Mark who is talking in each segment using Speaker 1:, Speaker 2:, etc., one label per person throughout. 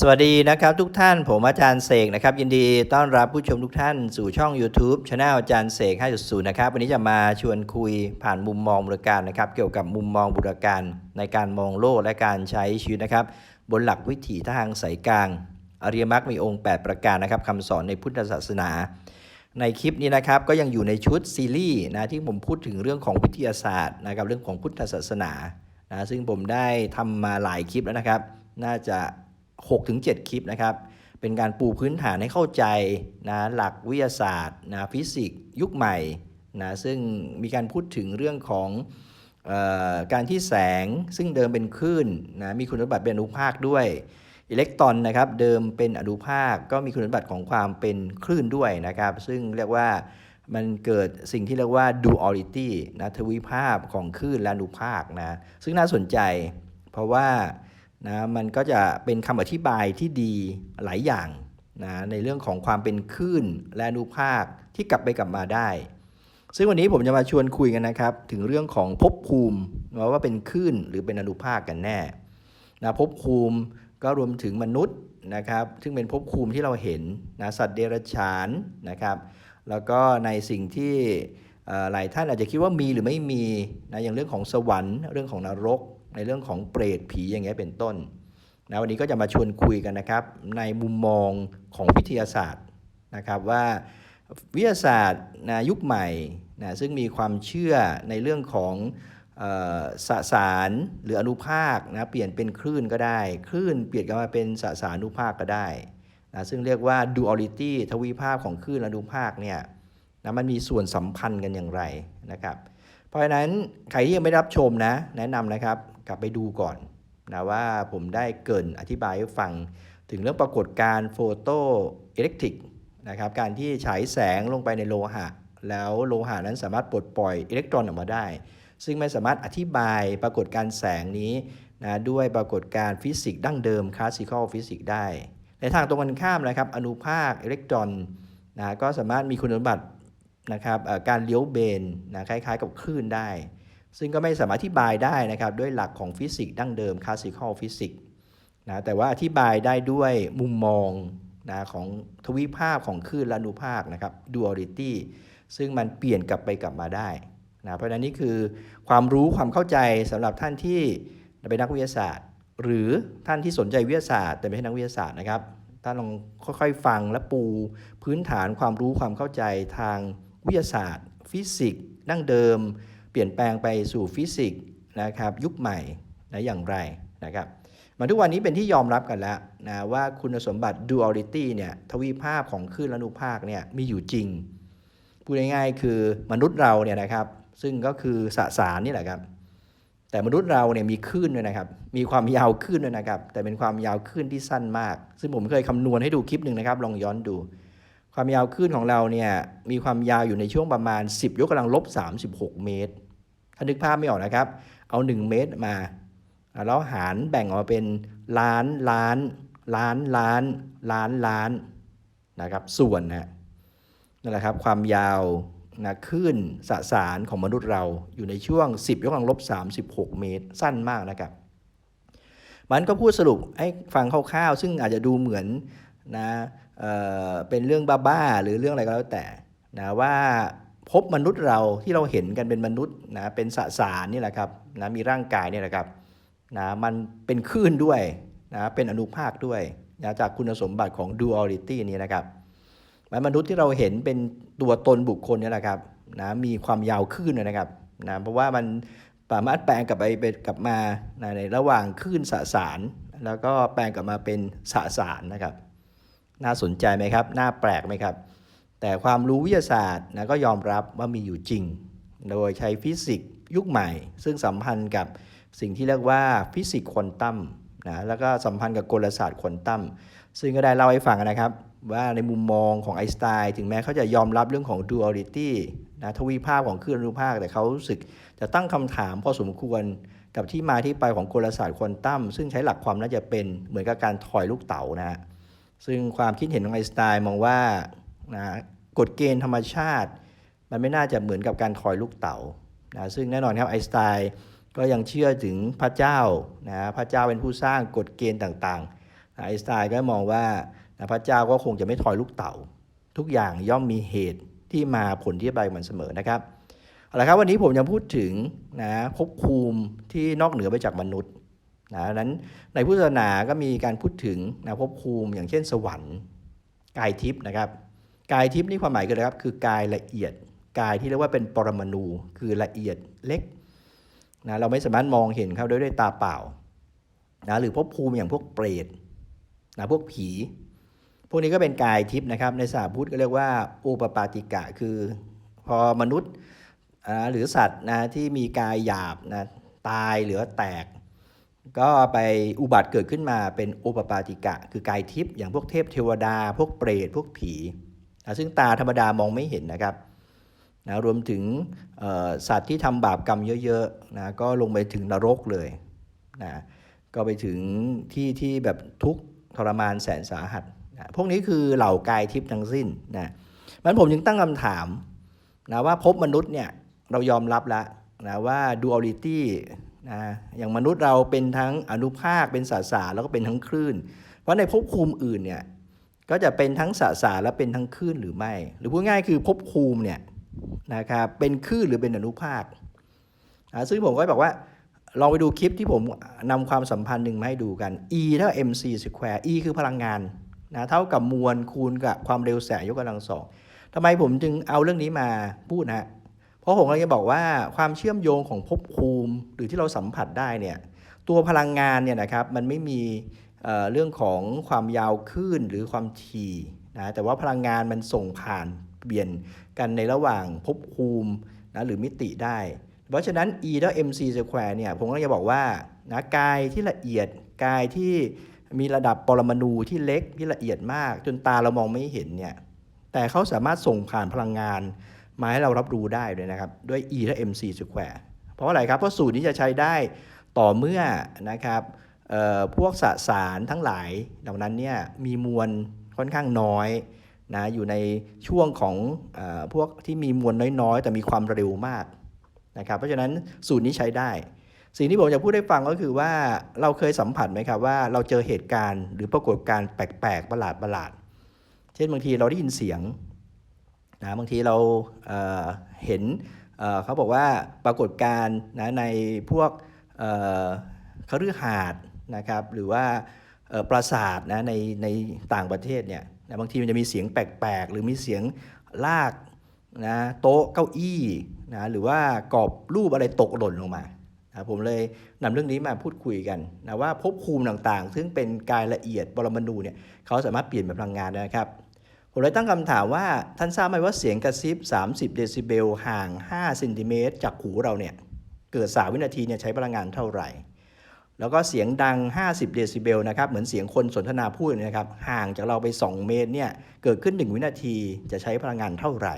Speaker 1: สวัสดีนะครับทุกท่านผมอาจารย์เสกนะครับ ยินดีต้อนรับผู้ชมทุกท่านสู่ช่อง YouTube Channel อาจารย์เสก5.0นะครับวันนี้จะมาชวนคุยผ่านมุมมองบุรการนะครับ เกี่ยวกับมุมมองบุรการในการมองโลกและการใช้ชีวิตนะครับ บนหลักวิถีทางสายกลาง อริยมรรคมีองค์ 8 ประการนะครับคำสอนในพุทธศาสนา ในคลิปนี้นะครับก็ยังอยู่ในชุดซีรีส์นะที่ผมพูดถึงเรื่องของวิทยาศาสตร์นะครับเรื่องของพุทธศาสนานะซึ่งผมได้ทำมาหลายคลิปแล้วนะครับ น่าจะ 6-7 คลิปนะครับ เป็นการปูพื้นฐานให้เข้าใจนะหลักวิทยาศาสตร์นะฟิสิกส์ยุคใหม่นะซึ่งมีการพูดถึงเรื่องของเออการที่แสงซึ่งเดิมเป็นคลื่นนะมีคุณสมบัติเป็นอนุภาคด้วยอิเล็กตรอนนะครับเดิมเป็นอนุภาคก็มีคุณสมบัติของความเป็นคลื่นด้วยนะครับ ซึ่งเรียกว่ามันเกิดสิ่งที่เรียกว่า duality นะทวิภาพของคลื่นและอนุภาคนะซึ่งน่าสนใจ เพราะว่า นะมันก็จะเป็นคำอธิบายที่ดีหลายอย่างนะในเรื่องของความเป็นคลื่นและอนุภาคที่กลับไปกลับมาได้ ซึ่งวันนี้ผมจะมาชวนคุยกันนะครับ ถึงเรื่องของภพภูมิว่าเป็นคลื่นหรือเป็นอนุภาคกันแน่นะภพภูมิก็รวมถึงมนุษย์นะครับ ซึ่งเป็นภพภูมิที่เราเห็นนะสัตว์เดรัจฉานนะครับ แล้วก็ในสิ่งที่หลายท่านอาจจะคิดว่ามีหรือไม่มีนะอย่างเรื่องของสวรรค์ เรื่องของนรก ในเรื่องของเปรตผีอย่างเงี้ยเป็นต้นนะวันนี้ก็จะมาชวนคุยกันนะครับ ในมุมมองของวิทยาศาสตร์นะครับว่าวิทยาศาสตร์นะยุคใหม่นะซึ่งมีความเชื่อในเรื่องของสสารหรืออนุภาคนะเปลี่ยนเป็นคลื่นก็ได้ คลื่นเปลี่ยนกันมาเป็นสสารอนุภาคก็ได้นะซึ่งเรียกว่า duality ทวีภาคของคลื่นและอนุภาคเนี่ยนะมันมีส่วนสัมพันธ์กันอย่างไรนะครับ เพราะฉะนั้นใครที่ยังไม่รับชมนะแนะนำนะครับ กลับไปดูก่อนนะว่าผมได้เกินอธิบายให้ฟัง ถึงเรื่องปรากฏการณ์โฟโตอิเล็กทริกนะครับการที่ฉายแสงลงไปในโลหะ แล้วโลหะนั้นสามารถปลดปล่อยอิเล็กตรอนออกมาได้ ซึ่งไม่สามารถอธิบายปรากฏการแสงนี้นะด้วยปรากฏการฟิสิกส์ดั้งเดิมคลาสสิคอลฟิสิกส์ได้ ในทางตรงกันข้ามนะครับอนุภาคอิเล็กตรอนนะก็สามารถมีคุณสมบัตินะครับการเลี้ยวเบนนะคล้ายๆกับคลื่นได้ ซึ่งก็ไม่สามารถอธิบายได้นะครับด้วยหลักของฟิสิกส์ดั้งเดิมคลาสสิคอลฟิสิกส์นะแต่ว่าอธิบายได้ด้วยมุมมองนะของทวิภาคของคลื่นและอนุภาคนะครับ duality ซึ่งมันเปลี่ยนกลับไปกลับมาได้นะเพราะฉะนั้นนี่คือความรู้ความเข้าใจสำหรับท่านที่เป็นนักวิทยาศาสตร์ หรือท่านที่สนใจวิทยาศาสตร์ แต่ไม่ใช่นักวิทยาศาสตร์นะครับท่านลองค่อยๆฟังและปูพื้นฐานความรู้ความเข้าใจทางวิทยาศาสตร์ ฟิสิกส์ดั้งเดิม ปลี่ยนแปลงไปสู่ฟิสิกส์นะครับยุคใหม่นะอย่างไรนะครับมาทุกวันนี้เป็นที่ยอมรับกันแล้วนะว่าคุณสมบัติ duality เนี่ยทวีภาพของคลื่นและอนุภาคเนี่ยมีอยู่จริง พูดง่ายๆคือมนุษย์เราเนี่ยนะครับซึ่งก็คือสสารนี่แหละครับ แต่มนุษย์เราเนี่ยมีคลื่นด้วยนะครับ มีความยาวคลื่นด้วยนะครับ แต่เป็นความยาวคลื่นที่สั้นมาก ซึ่งผมเคยคำนวณให้ดูคลิปหนึ่งนะครับลองย้อนดู ความยาวคลื่นของเราเนี่ยมีความยาวอยู่ในช่วงประมาณ 10 ยกกำลังลบ36 เมตร ถ้านึกภาพไม่ออกนะครับ เอา 1 เมตรมา แล้วหารแบ่งออกมาเป็นล้านล้าน ล้านล้านล้านล้านนะครับ ส่วนนะนั่นแหละครับ ความยาวนะคลื่นสสารของมนุษย์เราอยู่ในช่วง 10 ยกกำลังลบ 36 เมตร สั้นมากนะครับ มันก็พูดสรุปให้ฟังคร่าวๆ ซึ่งอาจจะดูเหมือนนะเออเป็นเรื่องบ้าๆ หรือเรื่องอะไรก็แล้วแต่นะว่า พบมนุษย์เราที่เราเห็นกันเป็นมนุษย์นะเป็นสสารนี่แหละครับนะมีร่างกายนี่แหละครับนะมันเป็นคลื่นด้วยนะเป็นอนุภาคด้วยนะจากคุณสมบัติของ duality นี้นะครับมันมนุษย์ที่เราเห็นเป็นตัวตนบุคคลนี่แหละครับนะมีความยาวคลื่นนะครับนะเพราะว่ามันสามารถแปลงกลับไปเป็นกลับมานะในระหว่างคลื่นสสาร แล้วก็แปลงกลับมาเป็นสสารนะครับ น่าสนใจไหมครับ น่าแปลกไหมครับ แต่ความรู้วิทยาศาสตร์นะก็ยอมรับว่ามีอยู่จริง โดยใช้ฟิสิกส์ยุคใหม่ ซึ่งสัมพันธ์กับสิ่งที่เรียกว่าฟิสิกส์ควอนตัมนะแล้วก็สัมพันธ์กับกลศาสตร์ควอนตัมซึ่งก็ได้เล่าให้ฟังนะครับ ว่าในมุมมองของไอน์สไตน์ถึงแม้เขาจะยอมรับเรื่องของ duality นะทวีภาคของคลื่นอนุภาค แต่เขารู้สึกจะตั้งคำถามพอสมควรกับที่มาที่ไปของกลศาสตร์ควอนตัมซึ่งใช้หลักความน่าจะเป็นเหมือนกับการถอยลูกเต๋านะฮะซึ่งความคิดเห็นของไอน์สไตน์มองว่านะ กฎเกณฑ์ธรรมชาติ มันไม่น่าจะเหมือนกับการถอยลูกเต๋านะซึ่งแน่นอนครับไอน์สไตน์ก็ยังเชื่อถึงพระเจ้านะพระเจ้าเป็นผู้สร้างกฎเกณฑ์ต่างๆไอน์สไตน์ก็มองว่านะพระเจ้าก็คงจะไม่ทอยลูกเต่าทุกอย่างย่อมมีเหตุที่มาผลที่ไปมันเสมอนะครับเอาละครับวันนี้ผมจะพูดถึงนะภพภูมิที่นอกเหนือไปจากมนุษย์นะนั้นในพุทธศาสนาก็มีการพูดถึงนะภพภูมิอย่างเช่นสวรรค์กายทิพย์นะครับ กายทิพย์นี่ความหมายคืออะไรครับคือกายละเอียด กายที่เรียกว่าเป็นปรมาณูคือละเอียดเล็กนะเราไม่สามารถมองเห็นเขาด้วยด้วยตาเปล่านะหรือภพภูมิอย่างพวกเปรตนะพวกผี พวกนี้ก็เป็นกายทิพย์นะครับ ในศาสนาพุทธก็เรียกว่าอุปปาติกะ คือพอมนุษย์อ่าหรือสัตว์นะที่มีกายหยาบนะตายหรือแตก ก็ไปอุบัติเกิดขึ้นมาเป็นอุปปาติกะ คือกายทิพย์อย่างพวกเทพเทวดา พวกเปรตพวกผี นะซึ่งตาธรรมดามองไม่เห็นนะครับนะรวมถึงสัตว์ที่ทำบาปกรรมเยอะๆนะก็ลงไปถึงนรกเลยนะก็ไปถึงที่ที่แบบทุกข์ทรมานแสนสาหัสนะพวกนี้คือเหล่ากายทิพย์ทั้งสิ้นนะมันผมจึงตั้งคำถามนะว่าพบมนุษย์เนี่ยเรายอมรับแล้วนะว่า duality นะอย่างมนุษย์เราเป็นทั้งอนุภาคเป็นสสารแล้วก็เป็นทั้งคลื่น เพราะในภพภูมิอื่นเนี่ย ก็จะเป็นทั้งสสารและเป็นทั้งคลื่นหรือไม่ หรือพูดง่ายคือภพภูมิเนี่ยนะครับเป็นคลื่นหรือเป็นอนุภาคซึ่งผมก็บอกว่าลองไปดูคลิปที่ผมนำความสัมพันธ์หนึ่งมาให้ดูกัน E เท่า mc square E คือพลังงานนะเท่ากับมวลคูณกับความเร็วแสงยกกำลังสองทำไมผมจึงเอาเรื่องนี้มาพูดนะฮะเพราะผมกำลังจะบอกว่าความเชื่อมโยงของภพภูมิหรือที่เราสัมผัสได้เนี่ยตัวพลังงานเนี่ยนะครับมันไม่มี เเรื่องของความยาวคลื่นหรือความถี่นะแต่ว่าพลังงานมันส่งผ่านเปลี่ยนกันในระหว่างภพภูมินะหรือมิติได้ เพราะฉะนั้น e เท่า mc square เนี่ยผมก็จะบอกว่านะกายที่ละเอียดกายที่มีระดับปรมาณูที่เล็กที่ละเอียดมาก จนตาเรามองไม่เห็นเนี่ยแต่เขาสามารถส่งผ่านพลังงานมาให้เรารับรู้ได้ด้วยนะครับ ด้วย e เท่า mc square เพราะอะไรครับ เพราะสูตรนี้จะใช้ได้ต่อเมื่อนะครับ พวกสสารทั้งหลายเหล่านั้นเนี่ยมีมวลค่อนข้างน้อยนะอยู่ในช่วงของอพวกที่มีมวลน้อยๆ แต่มีความเร็วมากนะครับเพราะฉะนั้นสูตรนี้ใช้ได้ สิ่งที่ผมจะพูดให้ฟังก็คือว่าเราเคยสัมผัสไหมครับว่าเราเจอเหตุการณ์ หรือปรากฏการณ์แปลกๆประหลาดประหลาดเช่นบางทีเราได้ยินเสียงนะบางทีเราเเห็นเเขาบอกว่าปรากฏการณ์นะในพวกเอ่อคฤหาสน์ นะครับหรือว่าปราสาทนะในในต่างประเทศเนี่ยนะบางทีมันจะมีเสียงแปลกๆ หรือมีเสียงลากนะโต๊ะเก้าอี้นะหรือว่ากรอบรูปอะไรตกหล่นลงมานะผมเลยนำเรื่องนี้มาพูดคุยกันนะว่าภพภูมิต่างๆ ซึ่งเป็นกายละเอียดปรมาณูเนี่ยเขาสามารถเปลี่ยนเป็นพลังงานได้นะครับผมเลยตั้งคำถามว่าท่านทราบไหมว่าเสียงกระซิบ 30 เดซิเบลห่าง5เซนติเมตรจากหูเราเนี่ยเกิด3วินาทีเนี่ยใช้พลังงานเท่าไหร่ แล้วก็เสียงดัง 50 เดซิเบลนะครับ เหมือนเสียงคนสนทนาพูดนะครับ ห่างจากเราไป 2 เมตรเนี่ย เกิดขึ้น 1 วินาทีจะใช้พลังงานเท่าไหร่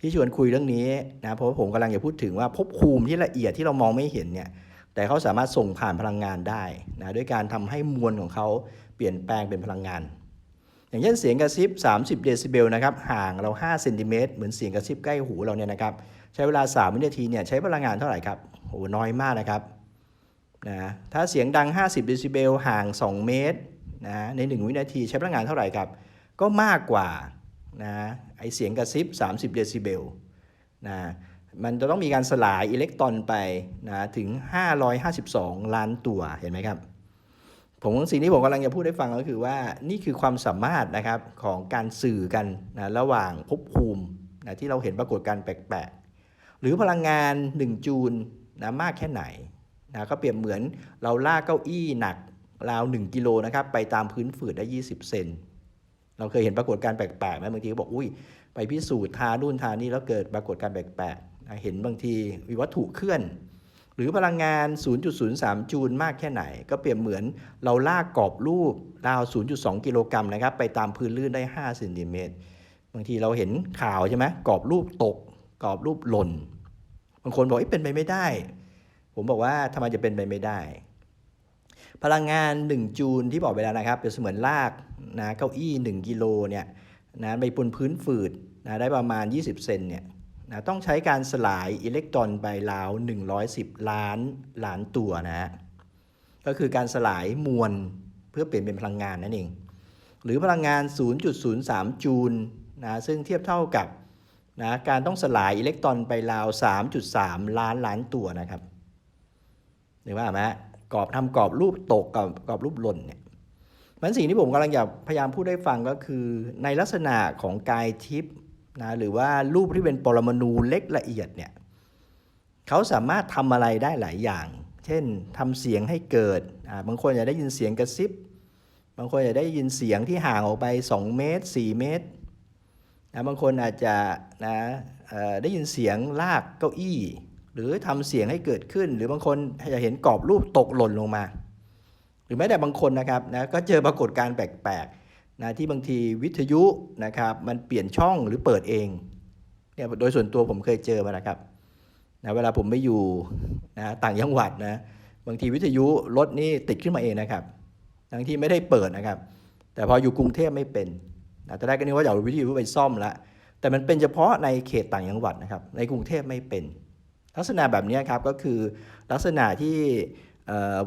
Speaker 1: ที่ชวนคุยเรื่องนี้นะ เพราะผมกำลังจะพูดถึงว่าภพภูมิที่ละเอียดที่เรามองไม่เห็นเนี่ย แต่เขาสามารถส่งผ่านพลังงานได้นะด้วยการทำให้มวลของเขาเปลี่ยนแปลงเป็นพลังงาน อย่างเช่นเสียงกระซิบ 30 เดซิเบลนะครับ ห่างเรา 5 เซนติเมตรเหมือนเสียงกระซิบใกล้หูเราเนี่ยนะครับ ใช้เวลา 3 วินาทีเนี่ยใช้พลังงานเท่าไหร่ครับ โอ้น้อยมากนะครับ นะถ้าเสียงดัง 50 เดซิเบลห่าง 2 เมตรนะใน 1 วินาทีใช้พลังงานเท่าไหร่ครับ ก็มากกว่านะไอเสียงกระซิบ 30 เดซิเบลนะมันจะต้องมีการสลายอิเล็กตรอนไปนะถึง 552 ล้านตัวเห็นไหมครับ ผมสิ่งที่ผมกำลังจะพูดให้ฟังก็คือว่านี่คือความสามารถนะครับของการสื่อกันนะระหว่างภพภูมินะที่เราเห็นปรากฏการแปลกๆ หรือพลังงาน 1 จูลนะมากแค่ไหน นะก็เปรียบเหมือนเราลากเก้าอี้หนักราว 1กิโลนะครับไปตามพื้นฝืดได้ 20 เซนเราเคยเห็นปรากฏการณ์แปลกๆไหมบางทีก็บอกอุ้ยไปพิสูจน์ทานู่นทานี่แล้วเกิดปรากฏการณ์แปลกๆนะเห็นบางทีมีวัตถุเคลื่อน หรือพลังงาน 0.03 จูลมากแค่ไหน ก็เปรียบเหมือนเราลากกรอบรูปราว 0.2 กิโลกรัมนะครับไปตามพื้นลื่นได้ 5 เซนติเมตรบางทีเราเห็นข่าวใช่ไหมกรอบรูปตกกรอบรูปหล่น บางคนบอกอเป็นไปไม่ได้ ผมบอกว่าทำไมจะเป็นไปไม่ได้ พลังงาน 1 จูลที่บอกไปแล้วนะครับเปรียบเสมือนลากนะเก้าอี้ 1 กิโลเนี่ยนะไปบนพื้นฝืดนะได้ประมาณ 20 เซนเนี่ยนะต้องใช้การสลายอิเล็กตรอนไปราว 110 ล้านล้านตัวนะฮะก็คือการสลายมวลเพื่อเปลี่ยนเป็นพลังงานนั่นเอง หรือพลังงาน 0.03 จูลนะซึ่งเทียบเท่ากับนะการต้องสลายอิเล็กตรอนไปราว 3.3 ล้านล้านตัวนะครับ หรือว่าไหมกรอบทำกรอบรูปตกกับกรอบรูปหล่นเนี่ยมันสิ่งที่ผมกำลังอยากพยายามพูดให้ฟังก็คือ ในลักษณะของกายทิพย์นะหรือว่ารูปที่เป็นปรมาณูเล็กละเอียดเนี่ยเขาสามารถทำอะไรได้หลายอย่าง เช่นทำเสียงให้เกิดบางคนอยากได้ยินเสียงกระซิบ บางคนอยากได้ยินเสียงที่ห่างออกไป 2 เมตร 4 เมตรนะบางคนอาจจะนะได้ยินเสียงลากเก้าอี้ หรือทำเสียงให้เกิดขึ้น หรือบางคนจะเห็นกรอบรูปตกหล่นลงมา หรือแม้แต่บางคนนะครับนะก็เจอปรากฏการณ์แปลกๆนะที่บางทีวิทยุนะครับมันเปลี่ยนช่องหรือเปิดเองเนี่ยโดยส่วนตัวผมเคยเจอมานะครับนะเวลาผมไม่อยู่นะต่างจังหวัดนะบางทีวิทยุรถนี่ติดขึ้นมาเองนะครับทั้งที่ไม่ได้เปิดนะครับ แต่พออยู่กรุงเทพไม่เป็นนะแตอนแรกก็นึกว่าจะเอาวิทยุไปซ่อมละแต่มันเป็นเฉพาะในเขตต่างจังหวัดนะครับ ในกรุงเทพไม่เป็น ลักษณะแบบนี้ครับก็คือลักษณะที่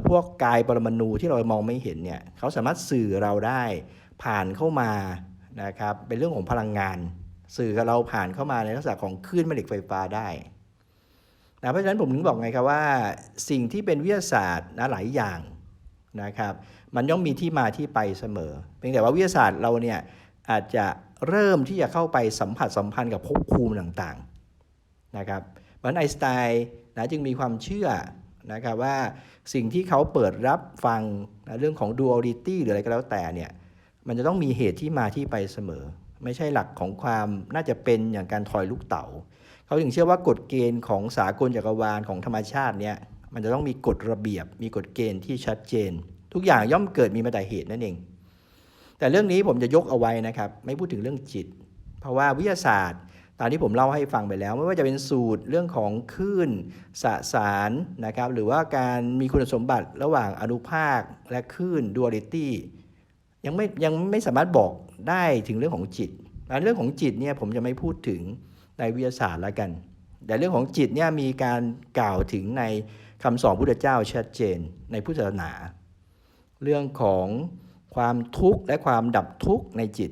Speaker 1: พวกกายปรมาณูที่เรามองไม่เห็นเนี่ยเขาสามารถสื่อเราได้ผ่านเข้ามานะครับเป็นเรื่องของพลังงาน สื่อกับเราผ่านเข้ามาในลักษณะของคลื่นแม่เหล็กไฟฟ้าได้นะเพราะฉะนั้นผมถึงบอกไงครับว่า สิ่งที่เป็นวิทยาศาสตร์นะหลายอย่างนะครับมันย่อมมีที่มาที่ไปเสมอ เพียงแต่ว่าวิทยาศาสตร์เราเนี่ยอาจจะเริ่มที่จะเข้าไปสัมผัสสัมพันธ์กับภพภูมิต่างๆนะครับ เพราะฉะนั้นไอสไตน์นะจึงมีความเชื่อนะครับว่าสิ่งที่เขาเปิดรับฟังนะเรื่องของ duality หรืออะไรก็แล้วแต่เนี่ยมันจะต้องมีเหตุที่มาที่ไปเสมอ ไม่ใช่หลักของความน่าจะเป็นอย่างการทอยลูกเต๋าเขาถึงเชื่อว่ากฎเกณฑ์ของสากลจักรวาลของธรรมชาติเนี่ยมันจะต้องมีกฎระเบียบ มีกฎเกณฑ์ที่ชัดเจน ทุกอย่างย่อมเกิดมีมาแต่เหตุนั่นเอง แต่เรื่องนี้ผมจะยกเอาไว้นะครับ ไม่พูดถึงเรื่องจิต เพราะว่าวิทยาศาสตร์ ตามที่ผมเล่าให้ฟังไปแล้ว ไม่ว่าจะเป็นสูตรเรื่องของคลื่นสสารนะครับ หรือว่าการมีคุณสมบัติระหว่างอนุภาคและคลื่น duality ยังไม่ยังไม่สามารถบอกได้ถึงเรื่องของจิตและเรื่องของจิตเนี่ยผมจะไม่พูดถึงในวิทยาศาสตร์แล้วกัน แต่เรื่องของจิตเนี่ยมีการกล่าวถึงในคำสอนพุทธเจ้าชัดเจนในพุทธศาสนา เรื่องของความทุกข์และความดับทุกข์ในจิต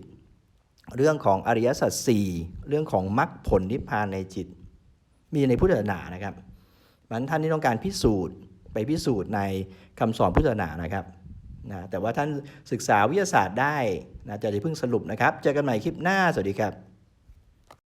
Speaker 1: เรื่องของอริยสัจสี่เรื่องของมรรคผลนิพพานในจิต มีในพุทธศาสนานะครับมันท่านที่ต้องการพิสูจน์ไปพิสูจน์ในคำสอนพุทธศาสนานะครับนะแต่ว่าท่านศึกษาวิทยาศาสตร์ได้นะจะได้เพิ่งสรุปนะครับ เจอกันใหม่คลิปหน้า สวัสดีครับ